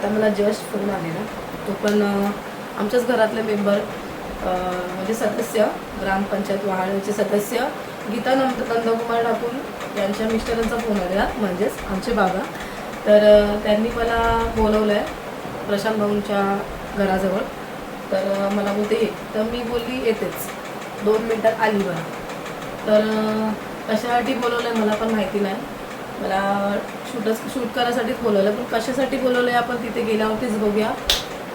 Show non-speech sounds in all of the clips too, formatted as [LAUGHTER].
आता मला just phone आलेला. तो पण आमच्याच घरातले मेंबर म्हणजे सदस्य ग्रामपंचायत वाहण्याचे सदस्य गीता नंद नंदकुमार ठाकूर यांच्या मिस्टरांचा फोन आलेला म्हणजेच आमचे बाबा. तर त्यांनी मला बोलवलं आहे प्रशांत भाऊंच्या घराजवळ. तर मला बोलते ये. तर मी बोलली येतेच. दोन मिनटात आली बरं. तर कशासाठी बोलवलं आहे मला पण माहिती नाही. मला शूटच शूट करायसाठीच बोलवलं. पण कशासाठी बोलवलं आहे आपण तिथे गेल्यावरतीच बघूया.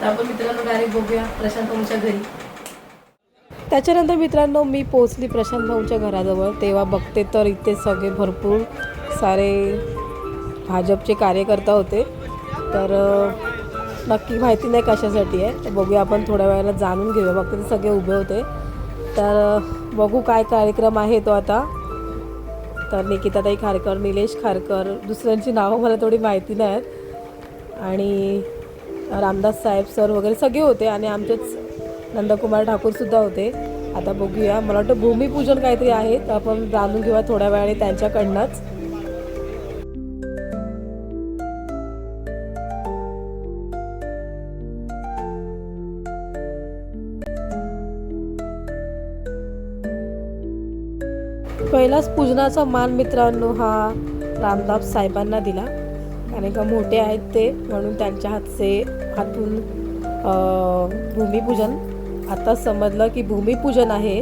तर आपण मित्रांनो डायरेक्ट बघूया प्रशांत भाऊच्या घरी. त्याच्यानंतर मित्रांनो मी पोचली प्रशांत भाऊच्या घराजवळ. तेव्हा बघते तर इथे सगळे भरपूर सारे भाजपचे कार्यकर्ता होते. तर नक्की माहिती नाही कशासाठी आहे. तर बघूया आपण थोड्या वेळाला जाणून घेऊया. बघते ते सगळे उभे होते. तर बघू काय कार्यक्रम आहे तो आता. तर निकिताताई खारकर निलेश खारकर दुसऱ्यांची नावं मला थोडी माहिती नाही आहेत आणि रामदास साहेब सर वगैरे सगळे होते आणि आमचेच नंदकुमार ठाकूरसुद्धा होते. आता बघूया. मला वाटतं भूमिपूजन काहीतरी आहे तर आपण जाणून घेऊया थोड्या वेळाने त्यांच्याकडनंच. पहिलाच पूजनाचा मान मित्रांनो हा रामदास साहेबांना दिला. कारण का मोठे आहेत ते म्हणून त्यांच्या हातचे हातून भूमिपूजन. आता समजलं की भूमिपूजन आहे.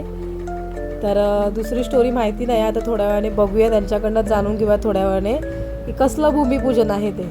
तर दुसरी स्टोरी माहिती नाही आता थोड्या वेळाने बघूया. त्यांच्याकडनं जाणून घेऊया थोड्या वेळाने की कसलं भूमिपूजन आहे ते.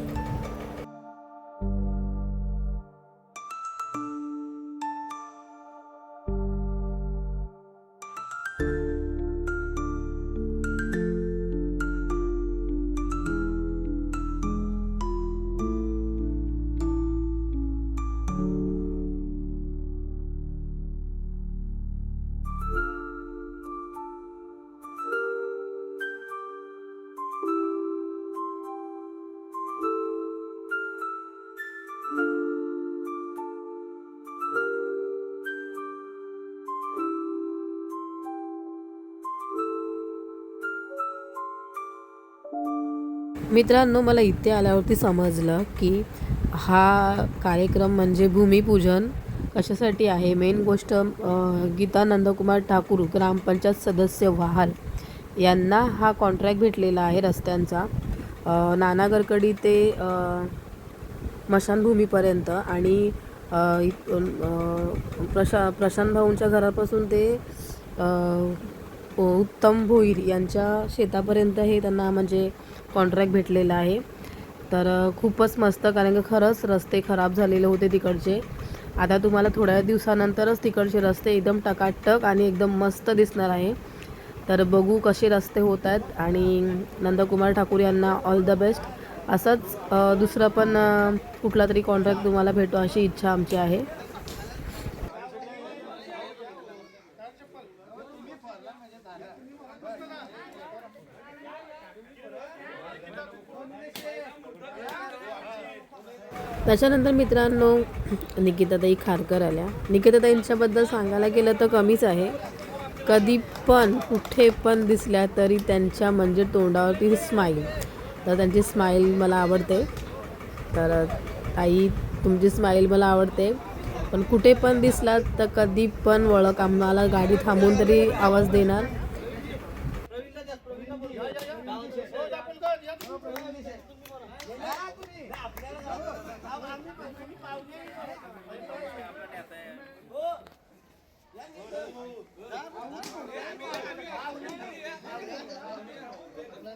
मित्रांनो मला इथे आल्यावरती समजलं की हा कार्यक्रम म्हणजे भूमिपूजन कशासाठी आहे? मेन गोष्ट गीता नंदकुमार ठाकूर ग्रामपंचायत सदस्य व्हाल यांना हा कॉन्ट्रॅक्ट भेटलेला आहे रस्त्यांचा. नाना गडकडी ते मशानभूमीपर्यंत स्मशानभूमीपर्यंत आणि प्रशा प्रशांत भाऊंच्या घरापासून ते उत्तम भोईर यांच्या शेतापर्यंत हे त्यांना म्हणजे कॉन्ट्रॅक्ट भेटलेला आहे. तर खूपच मस्त कारण की खरंच रस्ते खराब झालेले होते तिकडचे. आता तुम्हाला थोड्या दिवसानंतरच तिकडचे रस्ते एकदम टकाटक आणि एकदम मस्त दिसणार आहे. तर बघू कसे रस्ते होत आहेत आणि नंदकुमार ठाकूर यांना ऑल द बेस्ट असंच दुसरं पण कुठला तरी कॉन्ट्रॅक्ट तुम्हाला भेटो अशी इच्छा आमची आहे. त्याच्यानंतर मित्रांनो निकिताताई खारकर आल्या. निकिताताईंच्याबद्दल सांगायला गेलं तर कमीच आहे. कधी पण कुठे पण दिसल्या तरी त्यांच्या म्हणजे तोंडावरती स्माईल तर त्यांची स्माईल मला आवडते. तर ताई तुमची स्माईल मला आवडते. पण कुठे पण दिसलात तर कधी पण वळख आम्हाला गाडी थांबून तरी आवाज देणार.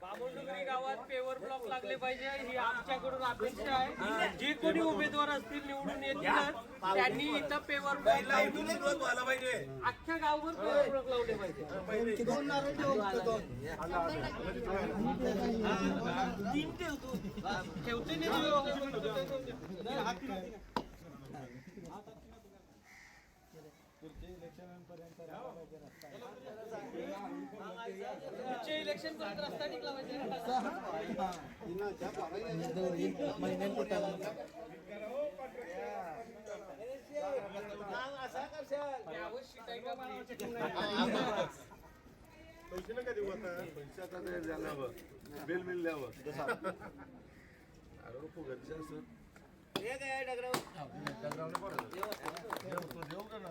बाबुलडुंगरी गावात पेवर ब्लॉक लागले पाहिजे. ही आमच्याकडून अपेक्षा आहे. जे कोणी उमेदवार असतील निवडून येतील त्यांनी इथं पेवर ब्लॉक अख्ख्या गावभर पेवर ब्लॉक लावले पाहिजे. तीन ठेवतो. ठेवते नाही इलेक्शन पर्यंत पैसे नका देऊ आता पैसे आता ते झाल्यावर बिल मिळल्यावर अरे फुगतचे असं देऊ का ना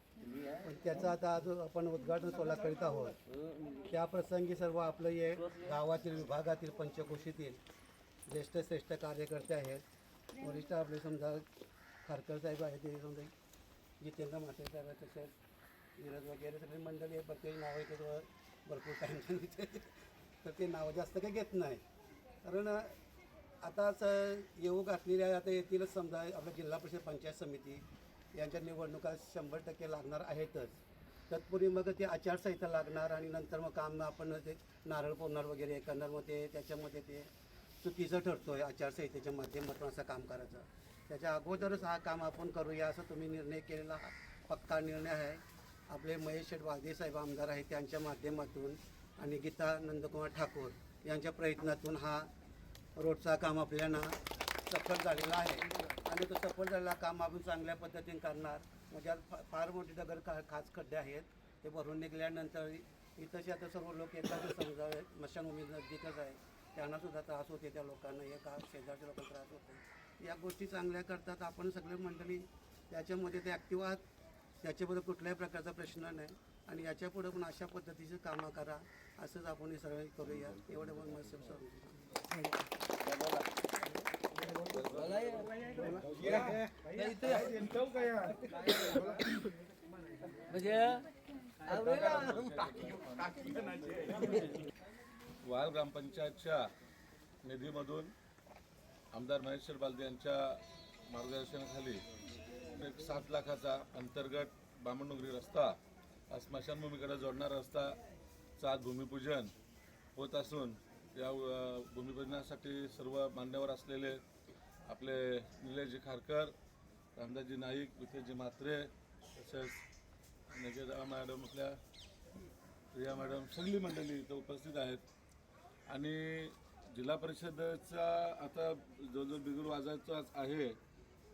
पण त्याचं आता आज आपण उद्घाटन सोला करीत आहोत. त्या प्रसंगी सर्व आपलं हे गावातील विभागातील पंचकोशीतील ज्येष्ठ श्रेष्ठ कार्यकर्ते आहेत. वरिष्ठ आपले समजा खारकर साहेब आहेत ते समजा जितेंद्र मासे साहेब आहेत तसेच नीरज वगैरे सगळे मंडळी आहे प्रत्येक नाव आहे भरपूर टाईम तर ते नावं जास्त काही घेत नाही. कारण आताच येऊ घातलेल्या आता येतीलच समजा आपल्या जिल्हा परिषद पंचायत समिती. यांच्या निवडणुका शंभर टक्के लागणार आहेतच. तत्पूर्वी मग ते आचारसंहिता लागणार आणि नंतर मग काम आपण ते नारळ फोडणार वगैरे करणार मग ते त्याच्यामध्ये ते चुकीचं ठरतो आहे आचारसंहितेच्या माध्यमातून असं काम करायचं. त्याच्या अगोदरच हा काम आपण करूया असं तुम्ही निर्णय केलेला पक्का निर्णय आहे. आपले महेश शेठ वाघे साहेब आमदार आहेत त्यांच्या माध्यमातून आणि गीता नंदकुमार ठाकूर यांच्या प्रयत्नातून हा रोडचा काम आपल्याला सफल झालेला आहे. आणि तो सफल झालेला काम आपण चांगल्या पद्धतीने करणार. म्हणजे आज फार मोठे दगड का खास खड्डे आहेत. ते भरून निघाल्यानंतर इथंचे आता सर्व लोक एकाच समजा स्मशानभूमी नजदीकच आहे. त्यांना सुद्धा त्रास होते त्या लोकांना. हे का शेजारच्या लोकांना त्रास होतो या गोष्टी चांगल्या करतात. आपण सगळे मंडळी त्याच्यामध्ये ते ॲक्टिव्ह आहात. त्याच्याबद्दल कुठल्याही प्रकारचा प्रश्न नाही. आणि याच्यापुढे पण अशा पद्धतीचे कामं करा. असंच आपण हे सगळं करूया. एवढं पण मला म्हणजे, वाल ग्रामपंचायतच्या निधीमधून आमदार महेश्वर बालदे यांच्या मार्गदर्शनाखाली एक सात लाखाचा अंतर्गत बामणडोंगरी रस्ता हा स्मशानभूमीकडे जोडणारा रस्ताचा भूमिपूजन होत असून या भूमिपूजनासाठी सर्व मान्यवर असलेले आपले निलेशजी खारकर रामदासजी नाईक विखेजी म्हात्रे तसेच निकेता मॅडम आपल्या प्रिया मॅडम सगळी मंडळी इथं उपस्थित आहेत. आणि जिल्हा परिषदेचा आता जो जो बिगुल वाजायचा आहे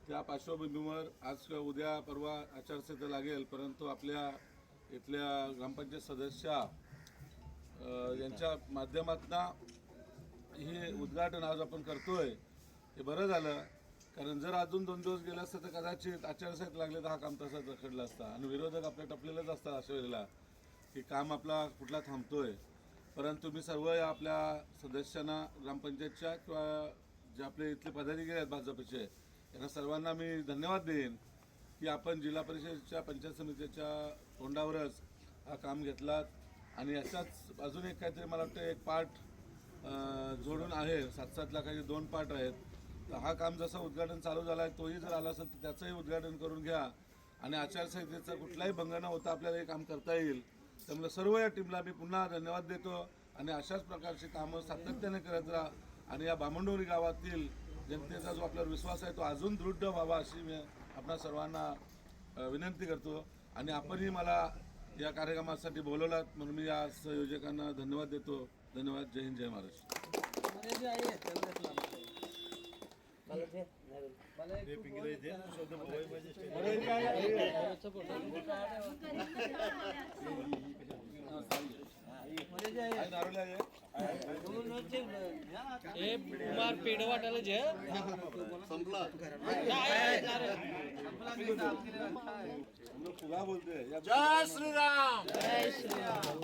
त्या पार्श्वभूमीवर आज किंवा उद्या परवा आचारसंहिता लागेल परंतु आपल्या इथल्या ग्रामपंचायत सदस्या यांच्या माध्यमातून हे उद्घाटन आज आपण करतोय. हे बरं झालं. कारण जर अजून दोन दिवस गेलं असतं तर कदाचित आचारसंहिता लागले तर हा काम तसाच रखडला असता. आणि विरोधक आपले टपलेलेच असतात अशा वेळेला की काम आपला कुठला थांबतोय. परंतु मी सर्व या आपल्या सदस्यांना ग्रामपंचायतच्या किंवा जे आपले इथले पदाधिकारी आहेत भाजपचे यांना सर्वांना मी धन्यवाद देईन की आपण जिल्हा परिषदेच्या पंचायत समितीच्या तोंडावरच हा काम घेतलात. आणि याच्याच अजून एक काहीतरी मला वाटतं एक पार्ट जोडून आहे. सात सात लाखाचे दोन पार्ट आहेत. हा काम जसं उद्घाटन चालू झाला आहे तोही जर आला असेल तर त्याचंही उद्घाटन करून घ्या. आणि आचारसंहितेचा कुठलाही भंग न होता आपल्याला हे काम करता येईल. त्यामुळे सर्व या टीमला मी पुन्हा धन्यवाद देतो आणि अशाच प्रकारची कामं सातत्याने करत राहा. आणि या बामणडोरी गावातील जनतेचा जो आपल्यावर विश्वास आहे तो अजून दृढ व्हावा अशी मी आपणा सर्वांना विनंती करतो. आणि आपणही मला या कार्यक्रमासाठी बोलवलात म्हणून मी या संयोजकांना धन्यवाद देतो. धन्यवाद. जय हिंद जय महाराष्ट्र. हे मार पेड वाटायला जे संपला फुला जय श्रीराम जय श्रीराम.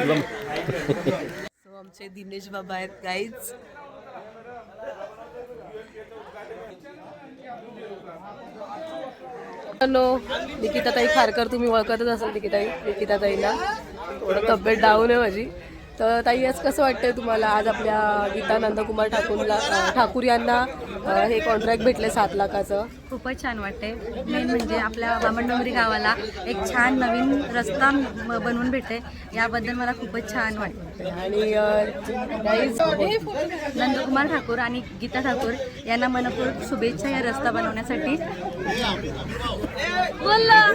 सो [LAUGHS] आमचे दिनेश बाबा आहेत गाईच हॅलो निकिताताई खारकर तुम्ही ओळखतच असाल निकिताई निकिताताईला. थोडं तब्येत डाऊन आहे माझी. तर ताई आज कसं वाटतंय तुम्हाला आज आपल्या गीता नंदकुमार ठाकूरला ठाकूर यांना हे कॉन्ट्रॅक्ट भेटले सात लाखाचं? खूपच छान वाटते मेन म्हणजे आपल्या बामणडोंगरी गावाला एक छान नवीन रस्ता बनवून भेटते याबद्दल मला खूपच छान वाटते आणि नंदकुमार ठाकूर आणि गीता ठाकूर यांना मनपूर्वक शुभेच्छा या रस्ता बनवण्यासाठी. बोला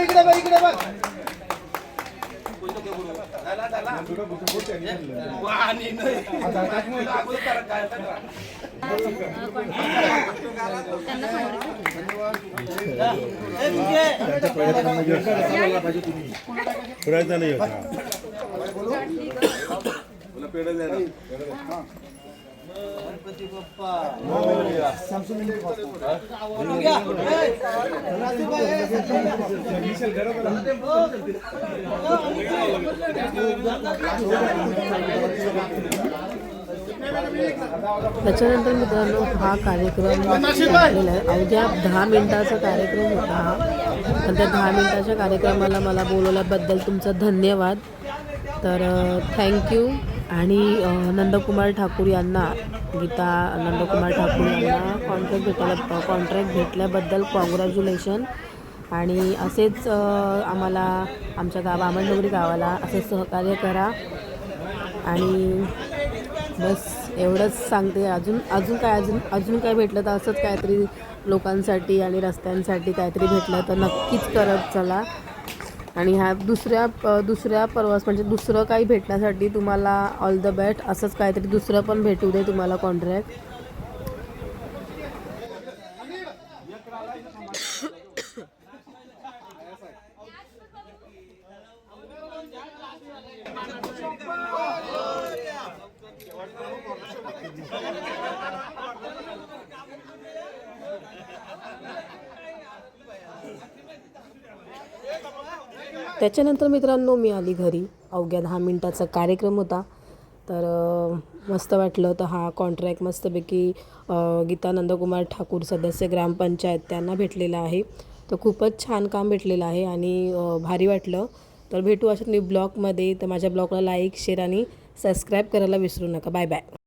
त्यांना समोर प्रयत्न नाही होता त्याच्यानंतर मित्रांनो हा कार्यक्रम झालेला आहे. अवघ्या दहा मिनिटाचा कार्यक्रम होता हा. पण त्या दहा मिनिटाच्या कार्यक्रमाला मला बोलवल्याबद्दल तुमचं धन्यवाद. तर थँक्यू आणि नंदकुमार ठाकूर यांना गीता नंदकुमार ठाकूर यांना कॉन्ट्रॅक्ट भेटायला कॉन्ट्रॅक्ट भेटल्याबद्दल कॉंग्रॅच्युलेशन आणि असेच आम्हाला आमच्या गावा आमंडोगरी गावाला असे सहकार्य करा. आणि बस एवढंच सांगते. अजून अजून काय अजून अजून काय भेटलं तर असंच काहीतरी लोकांसाठी आणि रस्त्यांसाठी काहीतरी भेटलं तर नक्कीच करत चला. आणि ह्या दुसऱ्या दुसऱ्या प्रवास म्हणजे दुसरं काही भेटण्यासाठी तुम्हाला ऑल द बेस्ट असंच काहीतरी दुसरं पण भेटू दे तुम्हाला कॉन्ट्रॅक्ट त्याच्यानंतर मित्रांनो मी आली घरी. अवघ्या दहा मिनटाचा कार्यक्रम होता. तर मस्त वाटलं तर हा कॉन्ट्रॅक्ट मस्तपैकी गीता नंदकुमार ठाकूर सदस्य ग्रामपंचायत त्यांना भेटलेला आहे. तर खूपच छान काम भेटलेलं आहे आणि भारी वाटलं. तर भेटू अशात मी ब्लॉगमध्ये तर माझ्या ब्लॉगला लाईक शेअर आणि सबस्क्राईब करायला विसरू नका. Bye bye